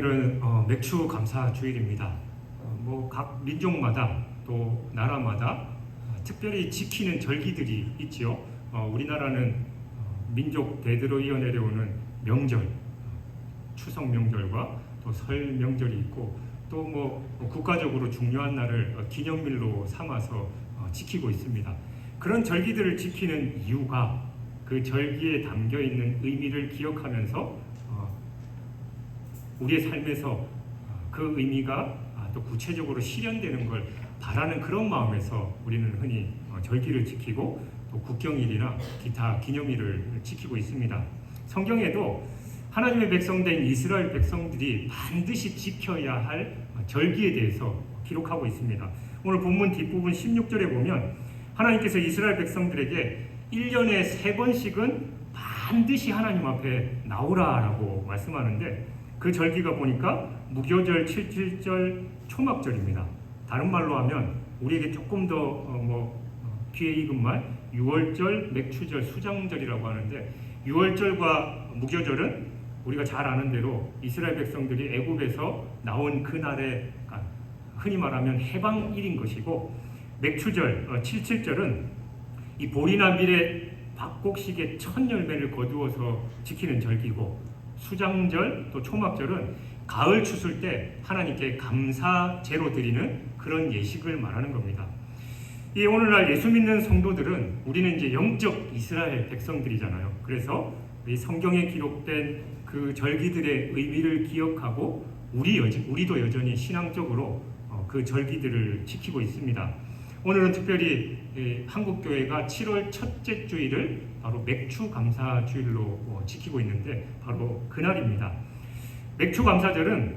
오늘은 어, 맥주 감사 주일입니다. 어, 뭐각 민족마다 또 나라마다 어, 특별히 지키는 절기들이 있지요. 어, 우리나라는 어, 민족 대대로 이어내려오는 명절, 어, 추석 명절과 또 설 명절이 있고 또 뭐 국가적으로 중요한 날을 어, 기념일로 삼아서 어, 지키고 있습니다. 그런 절기들을 지키는 이유가 그 절기에 담겨 있는 의미를 기억하면서 어, 우리의 삶에서 어, 그 의미가 아, 또 구체적으로 실현되는 걸 바라는 그런 마음에서 우리는 흔히 어, 절기를 지키고 또 국경일이나 기타 기념일을 지키고 있습니다. 성경에도 하나님의 백성된 이스라엘 백성들이 반드시 지켜야 할 절기에 대해서 기록하고 있습니다. 오늘 본문 뒷부분 16절에 보면 하나님께서 이스라엘 백성들에게 1년에 세 번씩은 반드시 하나님 앞에 나오라라고 말씀하는데 그 절기가 보니까 무교절, 칠칠절, 초막절입니다. 다른 말로 하면 우리에게 조금 더뭐 귀에 익은 말 6월절, 맥추절, 수장절이라고 하는데 6월절과 무교절은 우리가 잘 아는 대로 이스라엘 백성들이 애굽에서 나온 그날의 그러니까 흔히 말하면 해방일인 것이고 맥추절, 어, 칠칠절은 이 보리나 밀의 박곡식의 첫 열매를 거두어서 지키는 절기고 수장절 또 초막절은 가을 추술 때 하나님께 감사 제로 드리는 그런 예식을 말하는 겁니다. 이 오늘날 예수 믿는 성도들은 우리는 이제 영적 이스라엘 백성들이잖아요. 그래서 이 성경에 기록된 그 절기들의 의미를 기억하고 우리 여 우리도 여전히 신앙적으로 어, 그 절기들을 지키고 있습니다. 오늘은 특별히 예, 한국 교회가 7월 첫째 주일을 바로 맥주 감사 주일로 어, 지키고 있는데 바로 그날입니다. 맥주 감사절은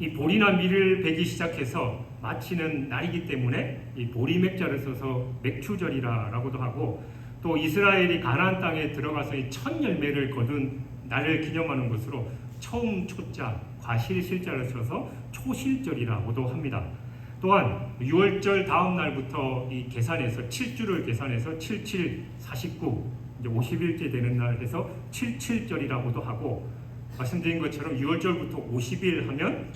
이 보리나 밀을 베기 시작해서 마치는 날이기 때문에 이 보리 맥자를 써서 맥주절이라고도 하고 또 이스라엘이 가나안 땅에 들어가서 이 첫 열매를 거둔 날을 기념하는 것으로 처음 초자 과실 실자를 써서 초실절이라고도 합니다. 또한 6월절 다음 날부터 이 계산해서 7주를 계산해서 77, 49, 이제 50일째 되는 날 해서 77절이라고도 하고 말씀드린 것처럼 6월절부터 50일 하면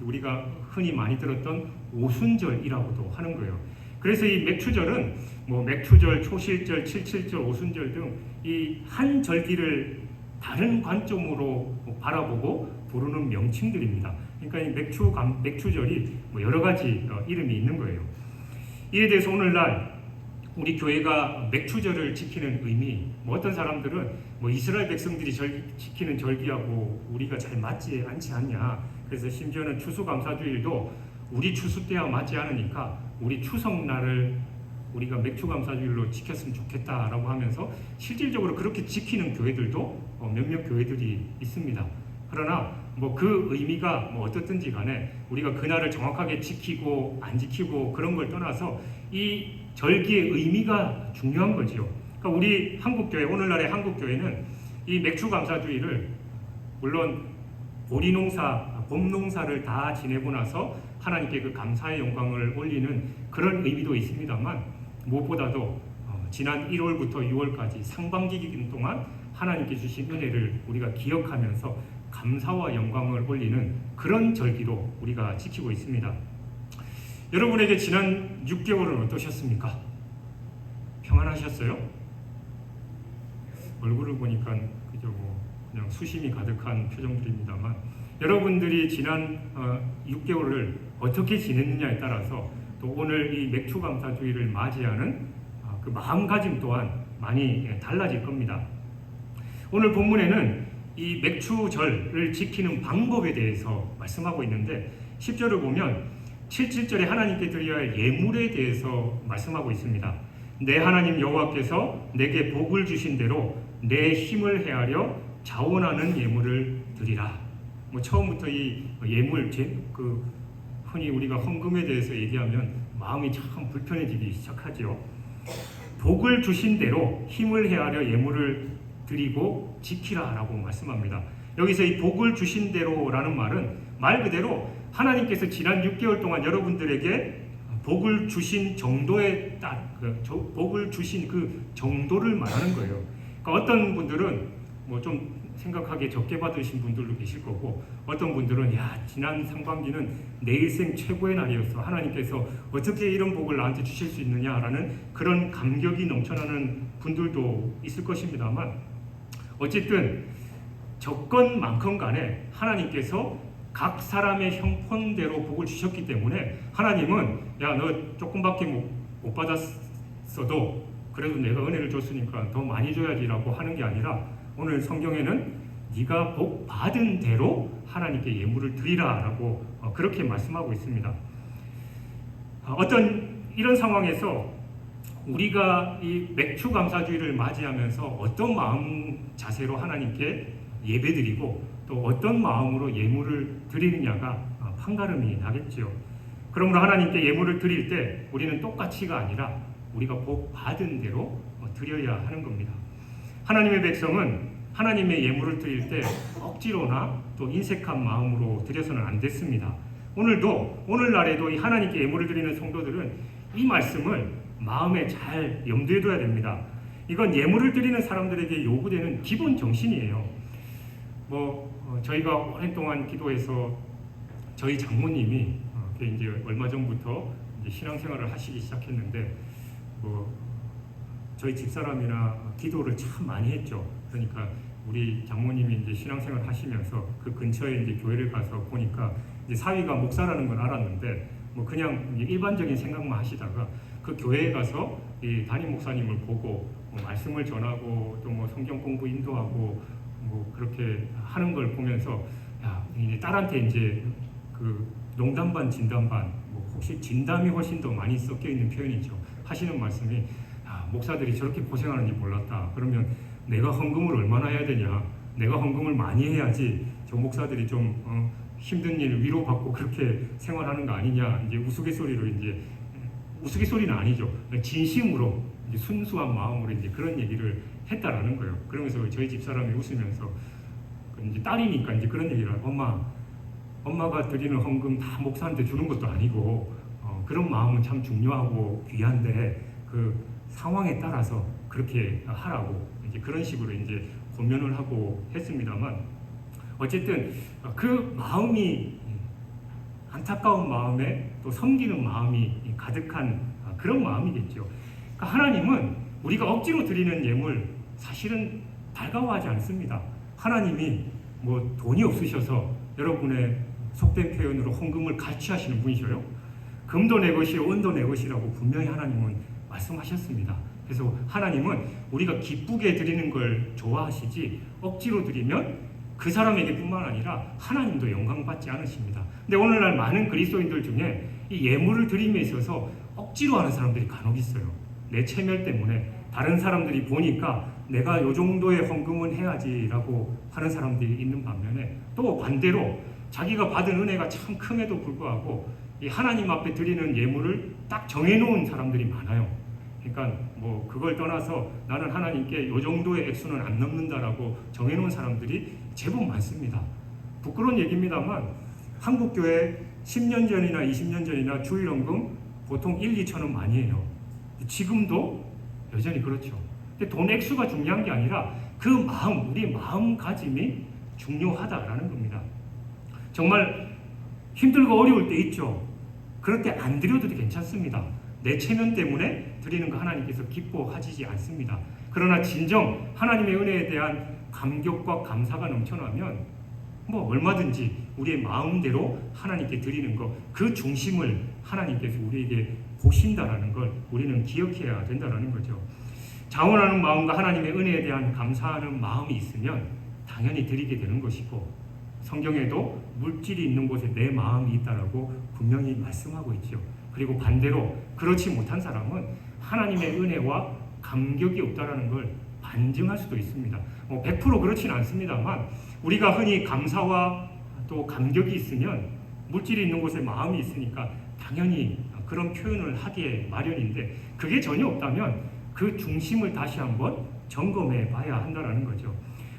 우리가 흔히 많이 들었던 오순절이라고도 하는 거예요. 그래서 이 맥추절은 뭐 맥추절, 초실절, 칠칠절, 오순절 등 이 한 절기를 다른 관점으로 바라보고 부르는 명칭들입니다. 그러니까 이 맥추 감, 맥추절이 뭐 여러 가지 어, 이름이 있는 거예요. 이에 대해서 오늘날 우리 교회가 맥추절을 지키는 의미, 뭐 어떤 사람들은 뭐 이스라엘 백성들이 절, 지키는 절기하고 우리가 잘 맞지 않지 않냐. 그래서 심지어는 추수감사주일도 우리 추수 때와 맞지 않으니까 우리 추석날을 우리가 맥추감사주일로 지켰으면 좋겠다라고 하면서 실질적으로 그렇게 지키는 교회들도 어, 몇몇 교회들이 있습니다. 그러나 뭐 그 의미가 뭐 어떻든지 간에 우리가 그날을 정확하게 지키고 안 지키고 그런 걸 떠나서 이 절기의 의미가 중요한 거지요. 그러니까 우리 한국 교회 오늘날의 한국 교회는 이 맥주 감사주의를 물론 보리 농사, 봄 농사를 다 지내고 나서 하나님께 그 감사의 영광을 올리는 그런 의미도 있습니다만 무엇보다도 어, 지난 1월부터 6월까지 상반기 기간 동안 하나님께 주신 은혜를 우리가 기억하면서 감사와 영광을 올리는 그런 절기로 우리가 지키고 있습니다. 여러분에게 지난 6개월은 어떠셨습니까? 평안하셨어요? 얼굴을 보니까 그저 뭐 그냥 수심이 가득한 표정들입니다만 여러분들이 지난 어, 6개월을 어떻게 지냈느냐에 따라서 또 오늘 이 맥주 감사주의를 맞이하는 어, 그 마음가짐 또한 많이 예, 달라질 겁니다. 오늘 본문에는 이 맥주절을 지키는 방법에 대해서 말씀하고 있는데 10절을 보면 7, 7절에 하나님께 드려야 할 예물에 대해서 말씀하고 있습니다. 내 하나님 여호와께서 내게 복을 주신 대로 내 힘을 헤아려 자원하는 예물을 드리라. 뭐 처음부터 이 예물 그 흔히 우리가 헌금에 대해서 얘기하면 마음이 참 불편해지기 시작하죠. 복을 주신 대로 힘을 헤아려 예물을 드리고 지키라라고 말씀합니다. 여기서 이 복을 주신 대로라는 말은 말 그대로 하나님께서 지난 6개월 동안 여러분들에게 복을 주신 정도에 딱그 복을 주신 그 정도를 말하는 거예요. 그러니까 어떤 분들은 뭐 좀 생각하기에 적게 받으신 분들도 계실 거고 어떤 분들은 야 지난 상반기는 내 일생 최고의 날이었어. 하나님께서 어떻게 이런 복을 나한테 주실 수 있느냐라는 그런 감격이 넘쳐나는 분들도 있을 것입니다만 어쨌든 조건만큼 간에 하나님께서 각 사람의 형편대로 복을 주셨기 때문에 하나님은 야 너 조금밖에 못, 못 받았어도 그래도 내가 은혜를 줬으니까 더 많이 줘야지라고 하는 게 아니라 오늘 성경에는 네가 복 받은 대로 하나님께 예물을 드리라라고 어, 그렇게 말씀하고 있습니다. 어, 어떤 이런 상황에서 우리가 이 맥주 감사주의를 맞이하면서 어떤 마음 자세로 하나님께 예배드리고 또 어떤 마음으로 예물을 드리느냐가 어, 판가름이 나겠지요. 그러므로 하나님께 예물을 드릴 때 우리는 똑같이가 아니라 우리가 복 받은 대로 어, 드려야 하는 겁니다. 하나님의 백성은 하나님의 예물을 드릴 때 억지로나 또 인색한 마음으로 드려서는 안 됐습니다. 오늘도 오늘날에도 이 하나님께 예물을 드리는 성도들은 이 말씀을 마음에 잘 염두에 둬야 됩니다. 이건 예물을 드리는 사람들에게 요구되는 기본 정신이에요. 뭐 어, 저희가 오랜 동안 기도해서 저희 장모님이 어, 그 이제 얼마 전부터 이제 신앙생활을 하시기 시작했는데 뭐 저희 집사람이나 기도를 참 많이 했죠. 그러니까 우리 장모님이 이제 신앙생활 하시면서 그 근처에 이제 교회를 가서 보니까 이제 사위가 목사라는 건 알았는데 뭐 그냥 일반적인 생각만 하시다가 그 교회에 가서 이 담임 목사님을 보고 뭐 말씀을 전하고 또 뭐 성경 공부 인도하고 뭐 그렇게 하는 걸 보면서 야 이제 딸한테 이제 그 농담 반 진담 반 뭐 혹시 진담이 훨씬 더 많이 섞여 있는 표현이죠 하시는 말씀이 아, 목사들이 저렇게 고생하는지 몰랐다. 그러면 내가 헌금을 얼마나 해야 되냐? 내가 헌금을 많이 해야지 저 목사들이 좀 어, 힘든 일 위로받고 그렇게 생활하는 거 아니냐? 이제 우스갯소리로 이제 우스갯소리는 아니죠. 진심으로 순수한 마음으로 이제 그런 얘기를 했다라는 거예요. 그러면서 저희 집 사람이 웃으면서 그 이제 딸이니까 이제 그런 얘기를 엄마 엄마가 드리는 헌금 다 목사한테 주는 것도 아니고 어, 그런 마음은 참 중요하고 귀한데 그 상황에 따라서 그렇게 하라고 이제 그런 식으로 이제 고면을 하고 했습니다만 어쨌든 그 마음이 안타까운 마음에 또 섬기는 마음이 가득한 그런 마음이겠죠. 그러니까 하나님은 우리가 억지로 드리는 예물 사실은 달가워하지 않습니다. 하나님이 뭐 돈이 없으셔서 여러분의 속된 표현으로 헌금을 같이 하시는 분이셔요. 금도 내 것이요 은도 내 것이라고 분명히 하나님은 말씀하셨습니다. 그래서 하나님은 우리가 기쁘게 드리는 걸 좋아하시지 억지로 드리면 그 사람에게뿐만 아니라 하나님도 영광 받지 않으십니다. 근데 오늘날 많은 그리스도인들 중에 이 예물을 드림에 있어서 억지로 하는 사람들이 간혹 있어요. 내 체멸 때문에 다른 사람들이 보니까 내가 요 정도의 헌금은 해야지라고 하는 사람들이 있는 반면에 또 반대로 자기가 받은 은혜가 참 큼에도 불구하고 이 하나님 앞에 드리는 예물을 딱 정해놓은 사람들이 많아요. 그러니까 뭐 그걸 떠나서 나는 하나님께 요 정도의 액수는 안 넘는다라고 정해놓은 사람들이 제법 많습니다. 부끄러운 얘기입니다만 한국 교회 10년 전이나 20년 전이나 주일원금 보통 1, 2천 원 많이 해요. 지금도 여전히 그렇죠. 근데 돈 액수가 중요한 게 아니라 그 마음, 우리 마음가짐이 중요하다라는 겁니다. 정말 힘들고 어려울 때 있죠. 그럴 때 안 드려도 괜찮습니다. 내 체면 때문에 드리는 거 하나님께서 기뻐하시지 않습니다. 그러나 진정 하나님의 은혜에 대한 감격과 감사가 넘쳐나면 뭐 얼마든지 우리의 마음대로 하나님께 드리는 것 그 중심을 하나님께서 우리에게 보신다라는 걸 우리는 기억해야 된다라는 거죠. 자원하는 마음과 하나님의 은혜에 대한 감사하는 마음이 있으면 당연히 드리게 되는 것이고 성경에도 물질이 있는 곳에 내 마음이 있다라고 분명히 말씀하고 있죠. 그리고 반대로 그렇지 못한 사람은 하나님의 은혜와 감격이 없다라는 걸 반증할 수도 있습니다. 뭐 100% 그렇지는 않습니다만 우리가 흔히 감사와 또 감격이 있으면 물질이 있는 곳에 마음이 있으니까 당연히 그런 표현을 하기에 마련인데 그게 전혀 없다면 그 중심을 다시 한번 점검해 봐야 한다라는 거죠.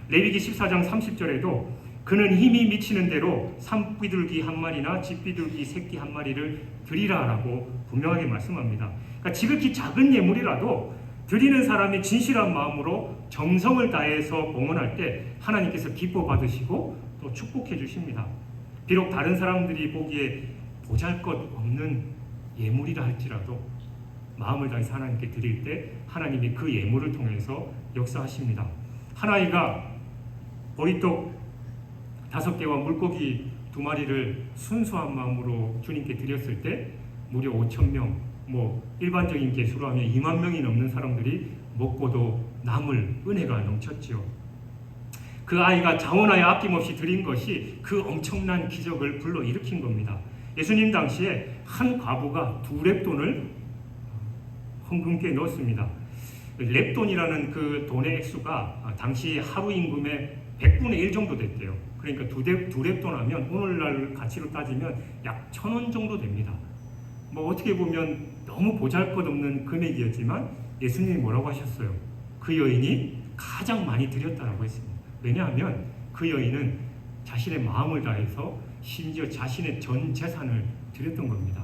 레위기 14장 30절에도 그는 힘이 미치는 대로 산비둘기 한 마리나 집비둘기 새끼 한 마리를 드리라라고 분명하게 말씀합니다. 그러니까 지극히 작은 예물이라도 드리는 사람이 진실한 마음으로 정성을 다해서 봉헌할 때 하나님께서 기뻐 받으시고 또 축복해 주십니다. 비록 다른 사람들이 보기에 보잘것 없는 예물이라 할지라도 마음을 다해서 하나님께 드릴 때 하나님이 그 예물을 통해서 역사하십니다. 하나이가 보리떡 다섯 개와 물고기 두 마리를 순수한 마음으로 주님께 드렸을 때 무려 5천 명, 뭐 일반적인 개수로 하면 2만 명이 넘는 사람들이 먹고도 남을 은혜가 넘쳤지요. 그 아이가 자원하여 아낌없이 드린 것이 그 엄청난 기적을 불러일으킨 겁니다. 예수님 당시에 한 과부가 두 랩돈을 헌금께 넣었습니다. 랩돈이라는 그 돈의 액수가 당시 하루 임금의 100분의 1 정도 됐대요. 그러니까 두, 대, 두 랩돈 하면 오늘날 가치로 따지면 약 천 원 정도 됩니다. 뭐 어떻게 보면 너무 보잘것없는 금액이었지만 예수님이 뭐라고 하셨어요? 그 여인이 가장 많이 드렸다라고 했습니다. 왜냐하면 그 여인은 자신의 마음을 다해서 심지어 자신의 전 재산을 드렸던 겁니다.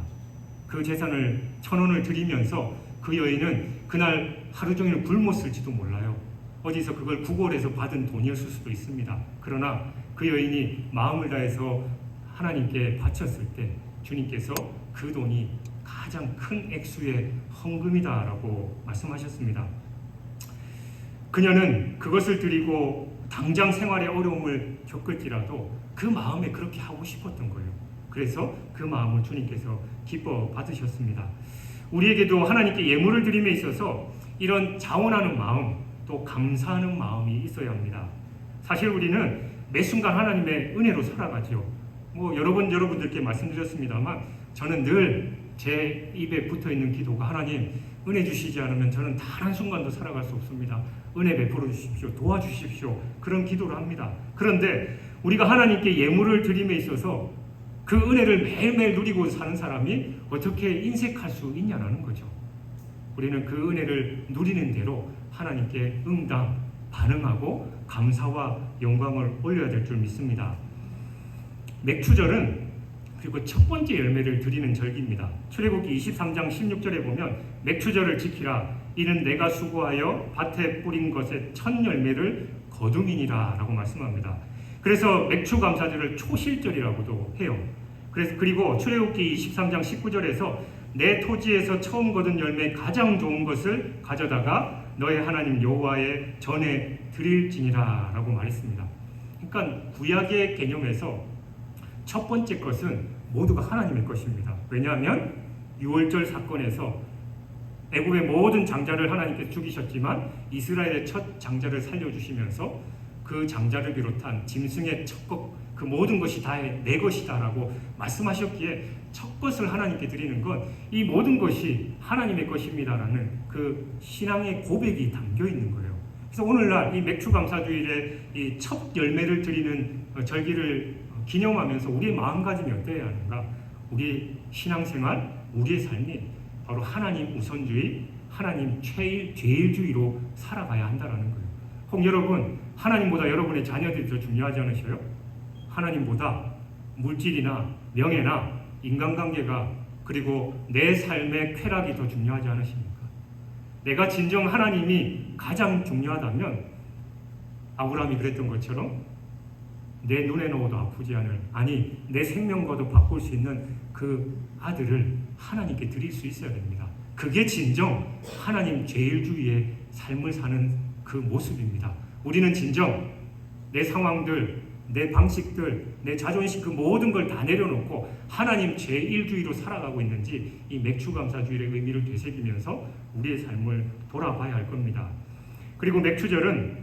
그 재산을 천 원을 드리면서 그 여인은 그날 하루 종일 굶었을지도 몰라요. 어디서 그걸 구걸해서 받은 돈이었을 수도 있습니다. 그러나 그 여인이 마음을 다해서 하나님께 바쳤을 때 주님께서 그 돈이 가장 큰 액수의 헌금이다라고 말씀하셨습니다. 그녀는 그것을 드리고 당장 생활의 어려움을 겪을지라도 그 마음에 그렇게 하고 싶었던 거예요. 그래서 그 마음을 주님께서 기뻐 받으셨습니다. 우리에게도 하나님께 예물을 드림에 있어서 이런 자원하는 마음, 또 감사하는 마음이 있어야 합니다. 사실 우리는 매 순간 하나님의 은혜로 살아가죠. 뭐 여러 번 여러분들께 말씀드렸습니다만 저는 늘 제 입에 붙어 있는 기도가 하나님 은혜 주시지 않으면 저는 단 한 순간도 살아갈 수 없습니다. 은혜 베풀어 주십시오. 도와주십시오. 그런 기도를 합니다. 그런데 우리가 하나님께 예물을 드림에 있어서 그 은혜를 매일매일 누리고 사는 사람이 어떻게 인색할 수 있냐라는 거죠. 우리는 그 은혜를 누리는 대로 하나님께 응당, 반응하고 감사와 영광을 올려야 될 줄 믿습니다. 맥추절은 그리고 첫 번째 열매를 드리는 절기입니다. 출애굽기 23장 16절에 보면 맥추절을 지키라 이는 내가 수고하여 밭에 뿌린 것의 첫 열매를 거둠이니라라고 말씀합니다. 그래서 맥추 감사절을 초실절이라고도 해요. 그래서 그리고 출애굽기 23장 19절에서 내 토지에서 처음 거둔 열매 가장 좋은 것을 가져다가 너의 하나님 여호와의 전에 드릴지니라라고 말했습니다. 그러니까 구약의 개념에서 첫 번째 것은 모두가 하나님의 것입니다. 왜냐하면 6월절 사건에서 애굽의 모든 장자를 하나님께 죽이셨지만 이스라엘의 첫 장자를 살려주시면서 그 장자를 비롯한 짐승의 첫 것, 그 모든 것이 다 내 것이다라고 말씀하셨기에 첫 것을 하나님께 드리는 건이 모든 것이 하나님의 것입니다라는 그 신앙의 고백이 담겨 있는 거예요. 그래서 오늘날 이 맥주 감사주일에 이 첫 열매를 드리는 절기를 기념하면서 우리의 마음가짐이 어떠해야 하는가? 우리 신앙생활, 우리의 삶이 바로 하나님 우선주의, 하나님 최일 제일주의로 살아가야 한다라는 거예요. 혹 여러분 하나님보다 여러분의 자녀들이 더 중요하지 않으셔요? 하나님보다 물질이나 명예나 인간관계가 그리고 내 삶의 쾌락이 더 중요하지 않으십니까? 내가 진정 하나님이 가장 중요하다면 아브라함이 그랬던 것처럼 내 눈에 넣어도 아프지 않을 아니 내 생명과도 바꿀 수 있는 그 아들을 하나님께 드릴 수 있어야 됩니다. 그게 진정 하나님 제일주의의 삶을 사는 그 모습입니다. 우리는 진정 내 상황들, 내 방식들, 내 자존심 그 모든 걸 다 내려놓고 하나님 제1주의로 살아가고 있는지 이 맥주감사주일의 의미를 되새기면서 우리의 삶을 돌아봐야 할 겁니다. 그리고 맥주절은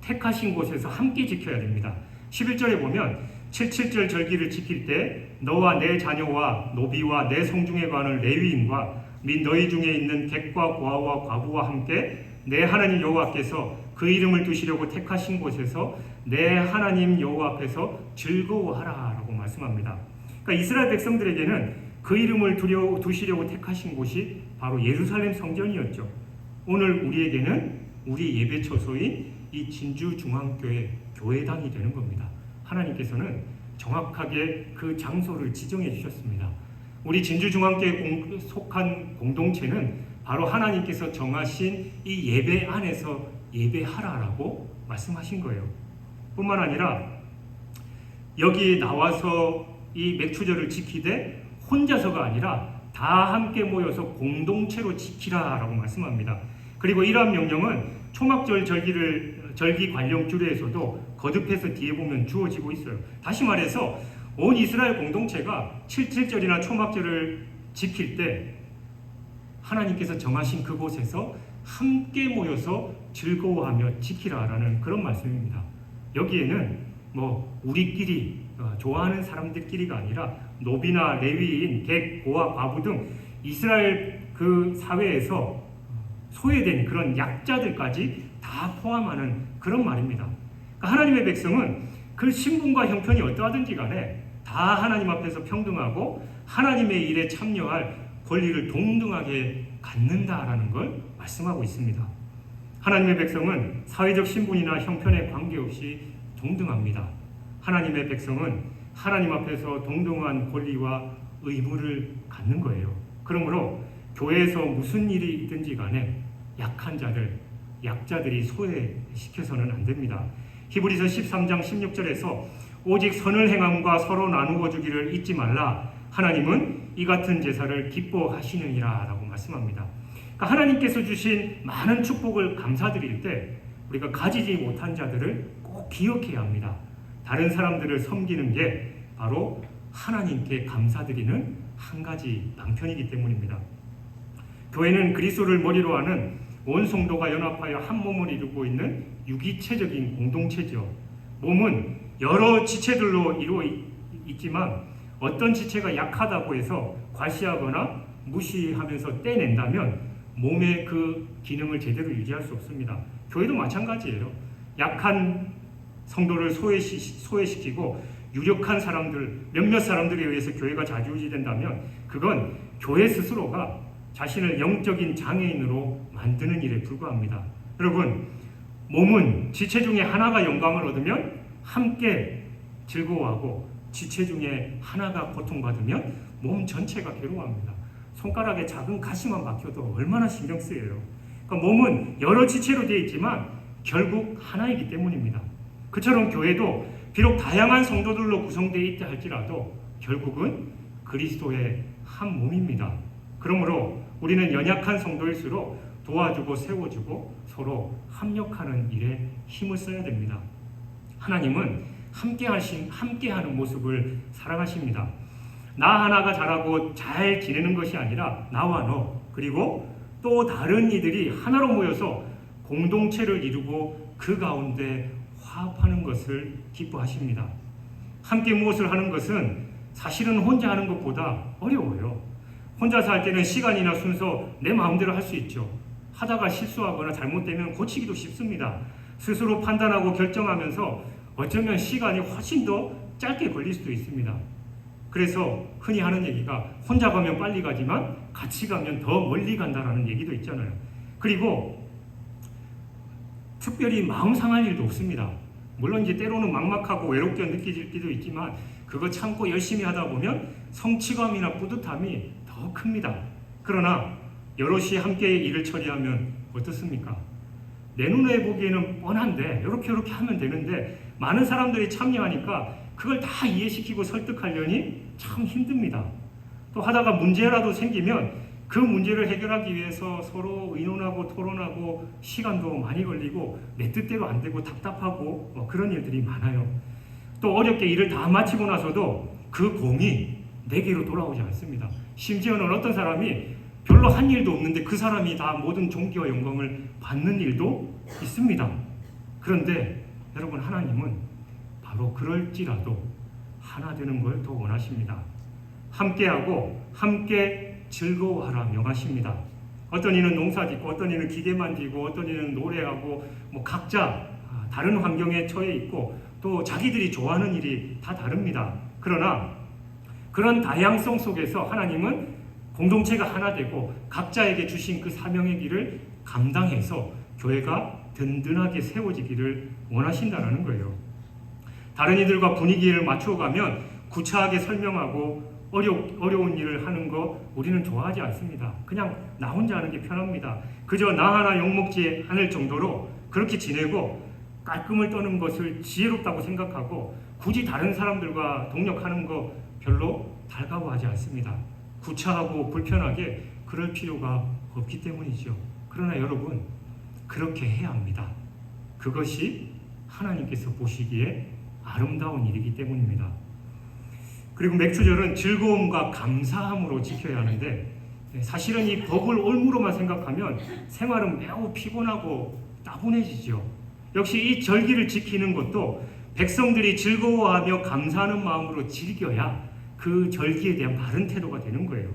택하신 곳에서 함께 지켜야 됩니다. 11절에 보면 77절 절기를 지킬 때 너와 내 자녀와 노비와 내 성중에 관한 레위인과 및 너희 중에 있는 객과 고아와 과부와 함께 내 하나님 여호와께서 그 이름을 두시려고 택하신 곳에서 내 하나님 여호와 앞에서 즐거워하라라고 말씀합니다. 그러니까 이스라엘 백성들에게는 그 이름을 두려, 두시려고 택하신 곳이 바로 예루살렘 성전이었죠. 오늘 우리에게는 우리 예배 처소인 이 진주 중앙교회 교회당이 되는 겁니다. 하나님께서는 정확하게 그 장소를 지정해 주셨습니다. 우리 진주 중앙교회 속한 공동체는 바로 하나님께서 정하신 이 예배 안에서 예배하라라고 말씀하신 거예요. 뿐만 아니라 여기 나와서 이 맥추절을 지키되 혼자서가 아니라 다 함께 모여서 공동체로 지키라라고 말씀합니다. 그리고 이러한 명령은 초막절 절기를 절기 관령 규례에서도 거듭해서 뒤에 보면 주어지고 있어요. 다시 말해서 온 이스라엘 공동체가 77절이나 초막절을 지킬 때 하나님께서 정하신 그곳에서 함께 모여서 즐거워하며 지키라라는 그런 말씀입니다. 여기에는 뭐 우리끼리 어, 좋아하는 사람들끼리가 아니라 노비나 레위인, 객, 고아, 과부 등 이스라엘 그 사회에서 소외된 그런 약자들까지 다 포함하는 그런 말입니다. 그러니까 하나님의 백성은 그 신분과 형편이 어떠하든지 간에 다 하나님 앞에서 평등하고 하나님의 일에 참여할 권리를 동등하게 갖는다라는 걸 말씀하고 있습니다. 하나님의 백성은 사회적 신분이나 형편에 관계없이 동등합니다. 하나님의 백성은 하나님 앞에서 동등한 권리와 의무를 갖는 거예요. 그러므로 교회에서 무슨 일이 있든지 간에 약한 자들, 약자들이 소외시켜서는 안 됩니다. 히브리서 13장 16절에서 오직 선을 행함과 서로 나누어 주기를 잊지 말라. 하나님은 이 같은 제사를 기뻐하시느니라라고 말씀합니다. 그러니까 하나님께서 주신 많은 축복을 감사드릴 때 우리가 가지지 못한 자들을 꼭 기억해야 합니다. 다른 사람들을 섬기는 게 바로 하나님께 감사드리는 한 가지 방편이기 때문입니다. 교회는 그리스도를 머리로 하는 온 성도가 연합하여 한 몸을 이루고 있는 유기체적인 공동체죠. 몸은 여러 지체들로 이루어 있지만 어떤 지체가 약하다고 해서 과시하거나 무시하면서 떼낸다면 몸의 그 기능을 제대로 유지할 수 없습니다. 교회도 마찬가지예요. 약한 성도를 소외시, 소외시키고 유력한 사람들, 몇몇 사람들에 의해서 교회가 자주유지된다면 그건 교회 스스로가 자신을 영적인 장애인으로 만드는 일에 불과합니다. 여러분, 몸은 지체 중에 하나가 영광을 얻으면 함께 즐거워하고 지체 중에 하나가 고통받으면 몸 전체가 괴로워합니다. 손가락에 작은 가시만 박혀도 얼마나 신경 쓰여요. 그러니까 몸은 여러 지체로 되어 있지만 결국 하나이기 때문입니다. 그처럼 교회도 비록 다양한 성도들로 구성되어 있다 할지라도 결국은 그리스도의 한 몸입니다. 그러므로 우리는 연약한 성도일수록 도와주고 세워주고 서로 합력하는 일에 힘을 써야 됩니다. 하나님은 함께 하신 함께 하는 모습을 사랑하십니다. 나 하나가 잘하고 잘 지내는 것이 아니라 나와 너 그리고 또 다른 이들이 하나로 모여서 공동체를 이루고 그 가운데 화합하는 것을 기뻐하십니다. 함께 무엇을 하는 것은 사실은 혼자 하는 것보다 어려워요. 혼자서 할 때는 시간이나 순서 내 마음대로 할 수 있죠. 하다가 실수하거나 잘못되면 고치기도 쉽습니다. 스스로 판단하고 결정하면서 어쩌면 시간이 훨씬 더 짧게 걸릴 수도 있습니다. 그래서 흔히 하는 얘기가 혼자 가면 빨리 가지만 같이 가면 더 멀리 간다라는 얘기도 있잖아요. 그리고 특별히 마음 상할 일도 없습니다. 물론 이제 때로는 막막하고 외롭게 느껴질 때도 있지만 그거 참고 열심히 하다 보면 성취감이나 뿌듯함이 더 큽니다. 그러나 여럿이 함께 일을 처리하면 어떻습니까? 내 눈에 보기에는 뻔한데 이렇게 이렇게 하면 되는데 많은 사람들이 참여하니까 그걸 다 이해시키고 설득하려니 참 힘듭니다. 또 하다가 문제라도 생기면 그 문제를 해결하기 위해서 서로 의논하고 토론하고 시간도 많이 걸리고 내 뜻대로 안 되고 답답하고 뭐 그런 일들이 많아요. 또 어렵게 일을 다 마치고 나서도 그 공이 내게로 돌아오지 않습니다. 심지어는 어떤 사람이 별로 한 일도 없는데 그 사람이 다 모든 존귀와 영광을 받는 일도 있습니다. 그런데 여러분 하나님은 그럴지라도 하나 되는 걸 더 원하십니다. 함께하고 함께 즐거워하라 명하십니다. 어떤 이는 농사 짓고 어떤 이는 기계 만지고 어떤 이는 노래하고 뭐 각자 아, 다른 환경에 처해 있고 또 자기들이 좋아하는 일이 다 다릅니다. 그러나 그런 다양성 속에서 하나님은 공동체가 하나 되고 각자에게 주신 그 사명의 길을 감당해서 교회가 든든하게 세워지기를 원하신다는 거예요. 다른 이들과 분위기를 맞춰가면 구차하게 설명하고 어려, 어려운 일을 하는 거 우리는 좋아하지 않습니다. 그냥 나 혼자 하는 게 편합니다. 그저 나 하나 욕먹지 않을 정도로 그렇게 지내고 깔끔을 떠는 것을 지혜롭다고 생각하고 굳이 다른 사람들과 동력하는 거 별로 달가워하지 않습니다. 구차하고 불편하게 그럴 필요가 없기 때문이죠. 그러나 여러분 그렇게 해야 합니다. 그것이 하나님께서 보시기에 아름다운 일이기 때문입니다. 그리고 맥주절은 즐거움과 감사함으로 지켜야 하는데 네, 사실은 이 법을 올무로만 생각하면 생활은 매우 피곤하고 따분해지죠. 역시 이 절기를 지키는 것도 백성들이 즐거워하며 감사하는 마음으로 즐겨야 그 절기에 대한 바른 태도가 되는 거예요.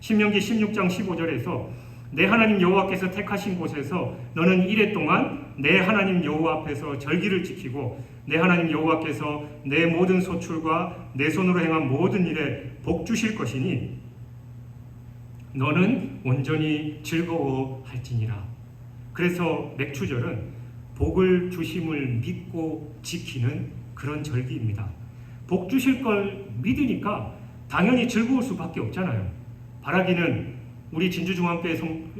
신명기 16장 15절에서 내 하나님 여호와께서 택하신 곳에서 너는 이래 동안 내 하나님 여호와 앞에서 절기를 지키고 내 하나님 여호와께서 내 모든 소출과 내 손으로 행한 모든 일에 복 주실 것이니 너는 온전히 즐거워할지니라. 그래서 맥추절은 복을 주심을 믿고 지키는 그런 절기입니다. 복 주실 걸 믿으니까 당연히 즐거울 수밖에 없잖아요. 바라기는 우리 진주중앙교회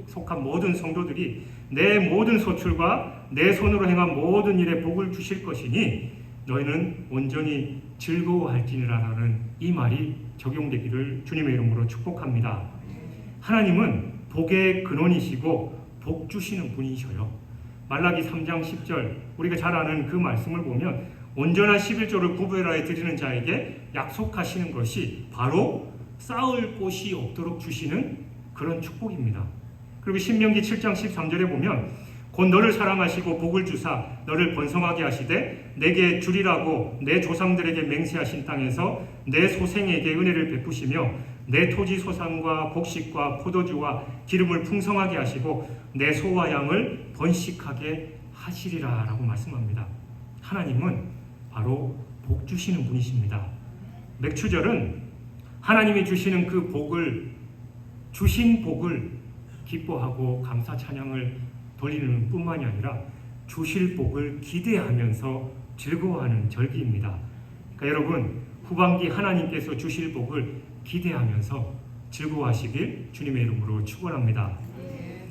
속한 모든 성도들이 내 모든 소출과 내 손으로 행한 모든 일에 복을 주실 것이니 너희는 온전히 즐거워할지니라라는 이 말이 적용되기를 주님의 이름으로 축복합니다. 하나님은 복의 근원이시고 복 주시는 분이셔요. 말라기 3장 10절 우리가 잘 아는 그 말씀을 보면 온전한 11조를 구별하여 드리는 자에게 약속하시는 것이 바로 쌓을 곳이 없도록 주시는 그런 축복입니다. 그리고 신명기 7장 13절에 보면 곧 너를 사랑하시고 복을 주사 너를 번성하게 하시되 내게 주리라고 내 조상들에게 맹세하신 땅에서 내 소생에게 은혜를 베푸시며 내 토지 소산과 곡식과 포도주와 기름을 풍성하게 하시고 내 소와 양을 번식하게 하시리라라고 말씀합니다. 하나님은 바로 복 주시는 분이십니다. 맥추절은 하나님이 주시는 그 복을 주신 복을 기뻐하고 감사 찬양을 돌리는 뿐만이 아니라 주실 복을 기대하면서 즐거워하는 절기입니다. 그러니까 여러분 후반기 하나님께서 주실 복을 기대하면서 즐거워하시길 주님의 이름으로 축원합니다.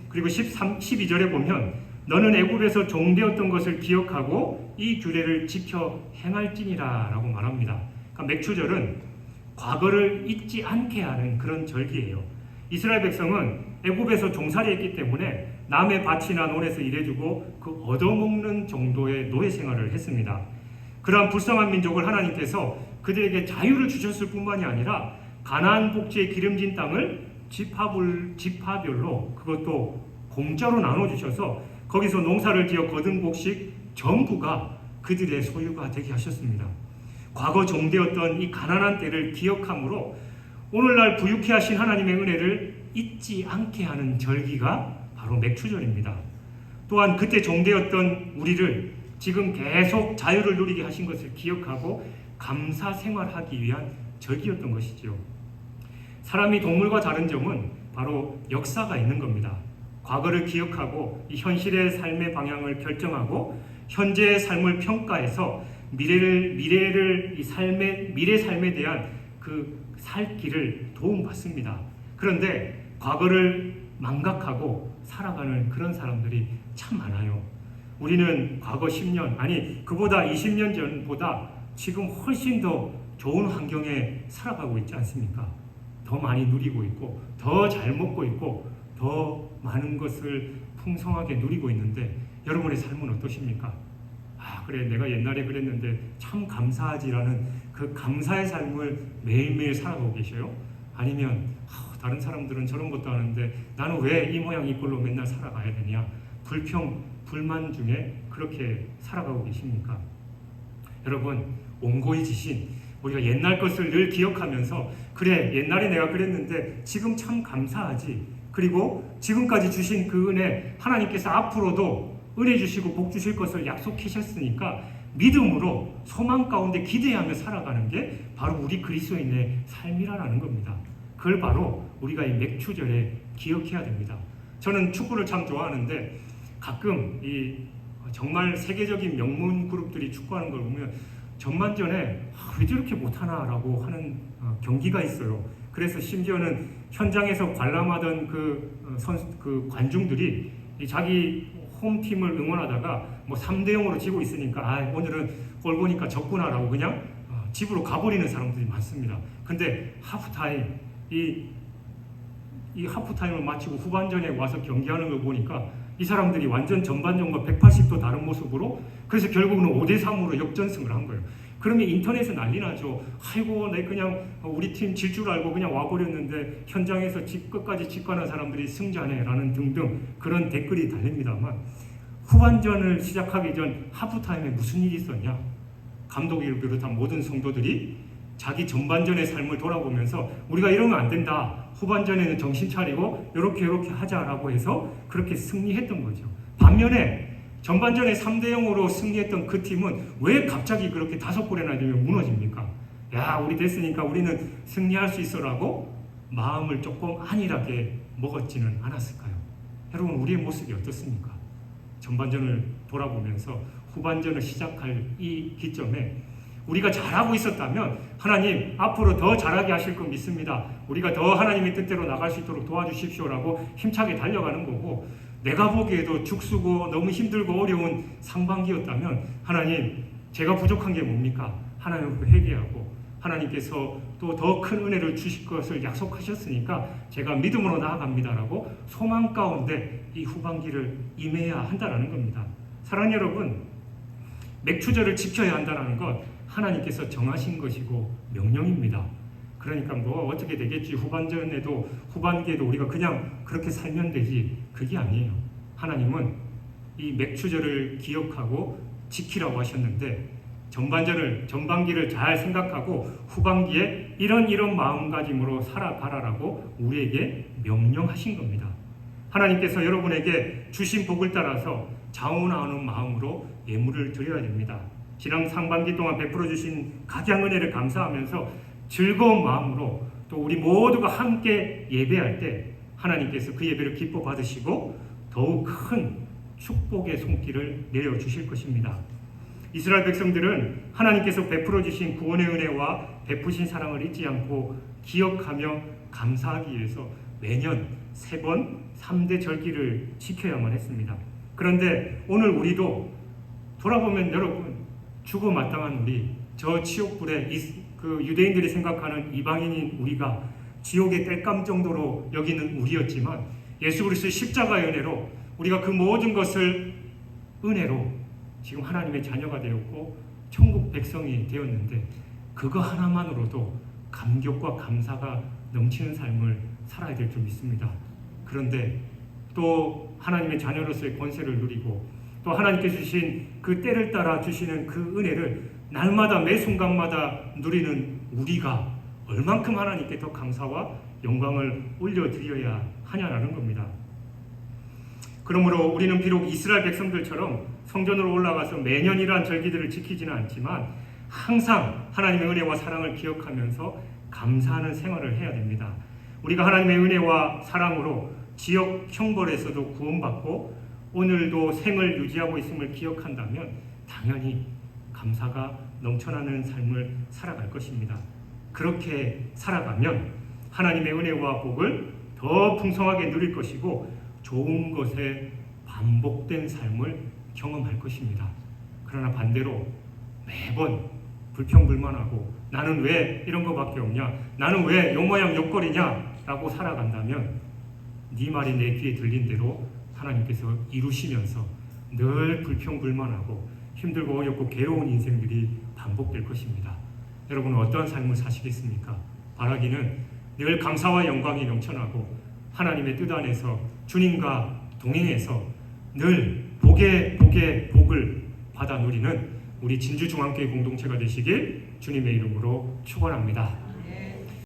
그리고 13, 12절에 보면 너는 애굽에서 종되었던 것을 기억하고 이 규례를 지켜 행할지니라라고 말합니다. 그러니까 맥추절은 과거를 잊지 않게 하는 그런 절기예요. 이스라엘 백성은 애굽에서 종살이했기 때문에 남의 밭이나 논에서 일해주고 그 얻어먹는 정도의 노예 생활을 했습니다. 그러한 불쌍한 민족을 하나님께서 그들에게 자유를 주셨을 뿐만이 아니라 가나안 복지의 기름진 땅을 지파불 지파별로 그것도 공짜로 나눠 주셔서 거기서 농사를 지어 거둔 곡식 전부가 그들의 소유가 되게 하셨습니다. 과거 종되었던 이 가난한 때를 기억함으로 오늘날 부유케 하신 하나님의 은혜를 잊지 않게 하는 절기가 바로 맥추절입니다. 또한 그때 종되었던 우리를 지금 계속 자유를 누리게 하신 것을 기억하고 감사 생활하기 위한 절기였던 것이죠. 사람이 동물과 다른 점은 바로 역사가 있는 겁니다. 과거를 기억하고 이 현실의 삶의 방향을 결정하고 현재의 삶을 평가해서 미래를 미래를 이 삶의 미래 삶에 대한 그 살 길을 도움받습니다. 그런데 과거를 망각하고 살아가는 그런 사람들이 참 많아요. 우리는 과거 10년 아니 그보다 20년 전보다 지금 훨씬 더 좋은 환경에 살아가고 있지 않습니까? 더 많이 누리고 있고 더 잘 먹고 있고 더 많은 것을 풍성하게 누리고 있는데 여러분의 삶은 어떠십니까? 아 그래 내가 옛날에 그랬는데 참 감사하지라는 그 감사의 삶을 매일매일 살아가고 계셔요? 아니면 아, 다른 사람들은 저런 것도 하는데 나는 왜 이 모양 이 꼴로 맨날 살아가야 되냐 불평 불만 중에 그렇게 살아가고 계십니까? 여러분 옹고이지신 우리가 옛날 것을 늘 기억하면서 그래 옛날에 내가 그랬는데 지금 참 감사하지 그리고 지금까지 주신 그 은혜 하나님께서 앞으로도 은혜 주시고 복 주실 것을 약속하셨으니까 믿음으로 소망 가운데 기대하며 살아가는 게 바로 우리 그리스도인의 삶이라는 겁니다. 그걸 바로 우리가 이 맥추절에 기억해야 됩니다. 저는 축구를 참 좋아하는데 가끔 이 정말 세계적인 명문 그룹들이 축구하는 걸 보면 전반전에 아, 왜 저렇게 못하나라고 하는 어, 경기가 있어요. 그래서 심지어는 현장에서 관람하던 그, 어, 선, 그 관중들이 자기 홈팀을 응원하다가 뭐 3대 0으로 지고 있으니까 아, 오늘은 골 보니까 졌구나라고 그냥 어, 집으로 가버리는 사람들이 많습니다. 근데 하프타임 이, 이 하프타임을 마치고 후반전에 와서 경기하는 걸 보니까 이 사람들이 완전 전반전과 180도 다른 모습으로 그래서 결국은 5대 3으로 역전승을 한 거예요. 그러면 인터넷에 난리 나죠. 아이고, 내 그냥 우리 팀 질 줄 알고 그냥 와버렸는데 현장에서 집 끝까지 직관한 사람들이 승자네라는 등등 그런 댓글이 달립니다만 후반전을 시작하기 전 하프타임에 무슨 일이 있었냐? 감독을 비롯한 모든 성도들이 자기 전반전의 삶을 돌아보면서 우리가 이러면 안 된다. 후반전에는 정신 차리고 이렇게 이렇게 하자라고 해서 그렇게 승리했던 거죠. 반면에 전반전에 3대 0으로 승리했던 그 팀은 왜 갑자기 그렇게 다섯 골이나 되면 무너집니까? 야, 우리 됐으니까 우리는 승리할 수 있어라고 마음을 조금 안일하게 먹었지는 않았을까요? 여러분, 우리의 모습이 어떻습니까? 전반전을 돌아보면서 후반전을 시작할 이 기점에 우리가 잘하고 있었다면 하나님 앞으로 더 잘하게 하실 거 믿습니다. 우리가 더 하나님의 뜻대로 나갈 수 있도록 도와주십시오라고 힘차게 달려가는 거고 내가 보기에도 죽쓰고 너무 힘들고 어려운 상반기였다면 하나님 제가 부족한 게 뭡니까? 하나님 앞에 회개하고 하나님께서 또 더 큰 은혜를 주실 것을 약속하셨으니까 제가 믿음으로 나아갑니다라고 소망 가운데 이 후반기를 임해야 한다라는 겁니다. 사랑하는 여러분, 맥추절을 지켜야 한다는 것 하나님께서 정하신 것이고 명령입니다. 그러니까 뭐 어떻게 되겠지 후반전에도 후반기에도 우리가 그냥 그렇게 살면 되지 그게 아니에요. 하나님은 이 맥추절을 기억하고 지키라고 하셨는데 전반전을 전반기를 잘 생각하고 후반기에 이런 이런 마음가짐으로 살아가라라고 우리에게 명령하신 겁니다. 하나님께서 여러분에게 주신 복을 따라서 자원하는 마음으로 예물을 드려야 됩니다. 지난 상반기 동안 베풀어 주신 각양 은혜를 감사하면서 즐거운 마음으로 또 우리 모두가 함께 예배할 때 하나님께서 그 예배를 기뻐 받으시고 더욱 큰 축복의 손길을 내려 주실 것입니다. 이스라엘 백성들은 하나님께서 베풀어 주신 구원의 은혜와 베푸신 사랑을 잊지 않고 기억하며 감사하기 위해서 매년 세 번 3대 절기를 지켜야만 했습니다. 그런데 오늘 우리도 돌아보면 여러분 죽어 마땅한 우리 저 치욕불에 그 유대인들이 생각하는 이방인인 우리가 지옥의 땔감 정도로 여기는 우리였지만 예수 그리스도의 십자가의 은혜로 우리가 그 모든 것을 은혜로 지금 하나님의 자녀가 되었고 천국 백성이 되었는데 그거 하나만으로도 감격과 감사가 넘치는 삶을 살아야 될 줄 믿습니다. 그런데 또 하나님의 자녀로서의 권세를 누리고 또 하나님께서 주신 그 때를 따라 주시는 그 은혜를 날마다 매 순간마다 누리는 우리가 얼만큼 하나님께 더 감사와 영광을 올려드려야 하냐라는 겁니다. 그러므로 우리는 비록 이스라엘 백성들처럼 성전으로 올라가서 매년 이러한 절기들을 지키지는 않지만 항상 하나님의 은혜와 사랑을 기억하면서 감사하는 생활을 해야 됩니다. 우리가 하나님의 은혜와 사랑으로 지역 형벌에서도 구원받고 오늘도 생을 유지하고 있음을 기억한다면 당연히 감사가 넘쳐나는 삶을 살아갈 것입니다. 그렇게 살아가면 하나님의 은혜와 복을 더 풍성하게 누릴 것이고 좋은 것에 반복된 삶을 경험할 것입니다. 그러나 반대로 매번 불평불만하고 나는 왜 이런 거밖에 없냐? 나는 왜 요 모양 요 꼴이냐? 라고 살아간다면 네 말이 내 귀에 들린 대로 하나님께서 이루시면서 늘 불평불만하고 힘들고 어렵고 괴로운 인생들이 반복될 것입니다. 여러분은 어떠한 삶을 사시겠습니까? 바라기는 늘 감사와 영광이 넘쳐나고 하나님의 뜻 안에서 주님과 동행해서 늘 복의 복의 복을 받아 누리는 우리 진주중앙교회 공동체가 되시길 주님의 이름으로 축원합니다.